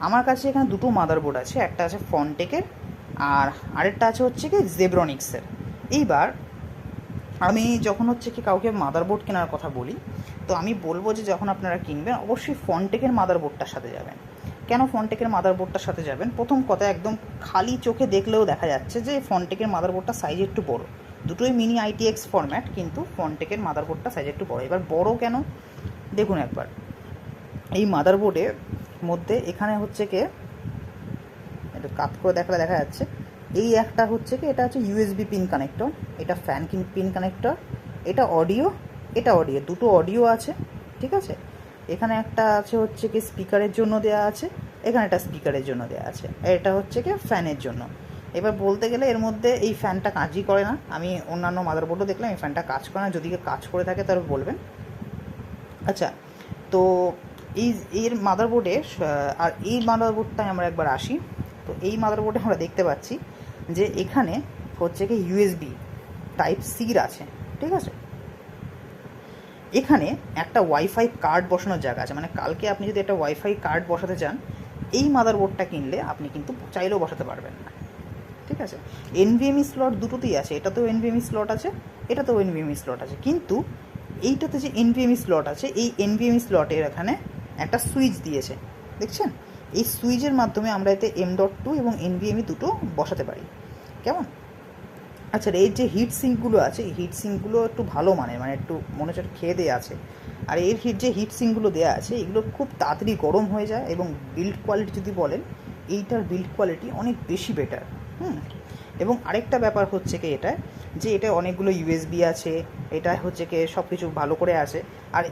আমার কাছে এখানে দুটো মাদারবোর্ড আছে, একটা আছে ফনটেকের আর আরেকটা আছে হচ্ছে কি জেব্রনিক্সের এইবার আমি যখন হচ্ছে কি কাউকে মাদারবোর্ড কেনার কথা বলি, তো আমি বলব যে যখন আপনারা কিনবেন, অবশ্যই ফনটেকের মাদারবোর্ডটার সাথে যাবেন। কেন ফনটেকের মাদারবোর্ডটার সাথে যাবেন? প্রথম কথা, একদম খালি চোখে দেখলেও দেখা যাচ্ছে যে ফনটেকের মাদারবোর্ডটা সাইজ একটু বড়। দুটোই মিনি আইটিএক্স ফরম্যাট কিন্তু ফনটেকের মাদারবোর্ডটা সাইজ একটু বড়। এবার বড় কেন? দেখুন একবার। এই মাদারবোর্ডের মধ্যে এখানে হচ্ছে কি, একটু কাত করে দেখালে দেখা যাচ্ছে। এই একটা হচ্ছে কি, এটা হচ্ছে ইউএসবি পিন কানেক্টর এটা ফ্যান পিন কানেক্টর এটা অডিও এটা অডিও দুটো অডিও আছে, ঠিক আছে? এখানে একটা আছে হচ্ছে কি স্পিকারের জন্য দেওয়া আছে, এখানে একটা স্পিকারের জন্য দেওয়া আছে, এটা হচ্ছে কি ফ্যানের জন্য। এবার বলতে গেলে এর মধ্যে এই ফ্যানটা কাজই করে না, আমি অন্যান্য মাদারবোর্ডও দেখলাম, এই ফ্যানটা কাজ করে না, যদি কাজ করে থাকে তাহলে বলবেন। আচ্ছা তো এই, এর মাদারবোর্ডে আর এই মাদারবোর্ডটায় আমরা একবার আসি। তো এই মাদারবোর্ডে আমরা দেখতে পাচ্ছি যে এখানে হচ্ছে কি ইউএসবি টাইপ সির আছে, ঠিক আছে? এখানে একটা ওয়াইফাই কার্ড বসানোর জায়গা আছে। মানে কালকে আপনি যদি একটা ওয়াইফাই কার্ড বসাতে চান, এই মাদারবোর্ডটা কিনলে আপনি কিন্তু চাইলেও বসাতে পারবেন না, ঠিক আছে? এনভিএমই স্লট দুটোতেই আছে। এটাতেও এনভিএমই স্লট আছে, এটাতেও এনভিএমই স্লট আছে। কিন্তু এইটাতে যে এনভিএমই স্লট আছে, এই এনভিএমই স্লটের এখানে একটা সুইচ দিয়েছে। দেখছেন? এই সুইচের মাধ্যমে আমরা এতে এম ডট টু এবং এনভিএমই দুটো বসাতে পারি। কেমন? আচ্ছা এর যে হিট সিঙ্কগুলো আছে হিট সিঙ্কগুলো একটু ভালো মানের মানে একটু মনে হচ্ছে খেয়ে দেওয়া আছে। আর এর হিট যে হিট সিঙ্কগুলো দেওয়া আছে, এগুলো খুব তাড়াতাড়ি গরম হয়ে যায় এবং বিল্ড কোয়ালিটি যদি বলেন, এইটার বিল্ড কোয়ালিটি অনেক বেশি বেটার হুম? এবং আরেকটা ব্যাপার হচ্ছে কি এটা যে এটা অনেকগুলো ইউএসবি আছে, এটা হচ্ছে কি সব কিছু ভালো করে আছে। আর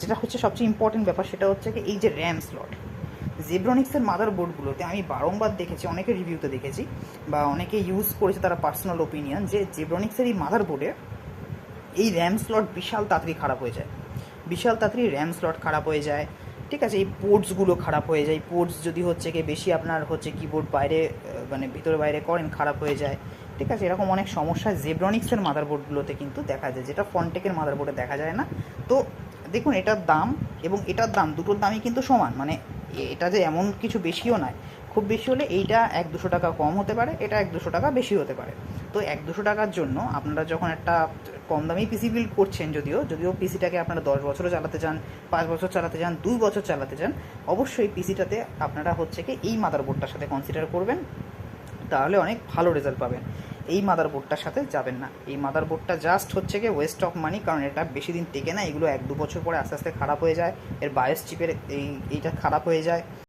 যেটা হচ্ছে সবচেয়ে ইম্পর্টেন্ট ব্যাপার সেটা হচ্ছে কি এই যে র্যাম স্লট জেব্রনিক্সের মাদার বোর্ডগুলোতে আমি বারংবার দেখেছি অনেকের রিভিউতে দেখেছি, বা অনেকে ইউজ করেছে তারা পার্সোনাল ওপিনিয়ন যে জেব্রনিক্সের এই মাদার বোর্ডে এই র্যাম স্লট বিশাল তাড়াতাড়ি খারাপ হয়ে যায়। বিশাল তাড়াতাড়ি র্যাম স্লট খারাপ হয়ে যায়, ঠিক আছে? এই পোর্টসগুলো খারাপ হয়ে যায় পোর্টস যদি হচ্ছে কি বেশি আপনার হচ্ছে কিবোর্ড বাইরে মানে ভিতরে বাইরে করেন, খারাপ হয়ে যায়। ঠিক আছে, এরকম অনেক সমস্যা জেব্রনিক্সের মাদারবোর্ডগুলোতে কিন্তু দেখা যায়, যেটা ফনটেকের মাদারবোর্ডে দেখা যায় না। তো দেখুন, এটার দাম এবং এটার দাম, দুটোর দামই কিন্তু সমান। মানে এটা যে এমন কিছু বেশিও নয়, খুব বেশি হলে এইটা এক দুশো টাকা কম হতে পারে, এটা এক দুশো টাকা বেশি হতে পারে। তো এক দুশো টাকার জন্য আপনারা যখন একটা কম দামি পিসি বিল্ড করছেন যদিও যদিও পিসিটাকে আপনারা দশ বছরও চালাতে চান, পাঁচ বছর চালাতে চান, দুই বছর চালাতে চান, অবশ্যই পিসিটাতে আপনারা হচ্ছে কি এই মাদারবোর্ডটার সাথে কনসিডার করবেন। তাহলে অনেক ভালো রেজাল্ট পাবেন। এই মাদারবোর্ডটার সাথে যাবেন না। এই মাদারবোর্ডটা জাস্ট হচ্ছে গিয়ে ওয়েস্ট অফ মানি কারণ এটা বেশি দিন টেকে না, এগুলো এক দু বছর পরে আস্তে আস্তে খারাপ হয়ে যায়। এর বায়োস চিপের এই, এইটা খারাপ হয়ে যায়।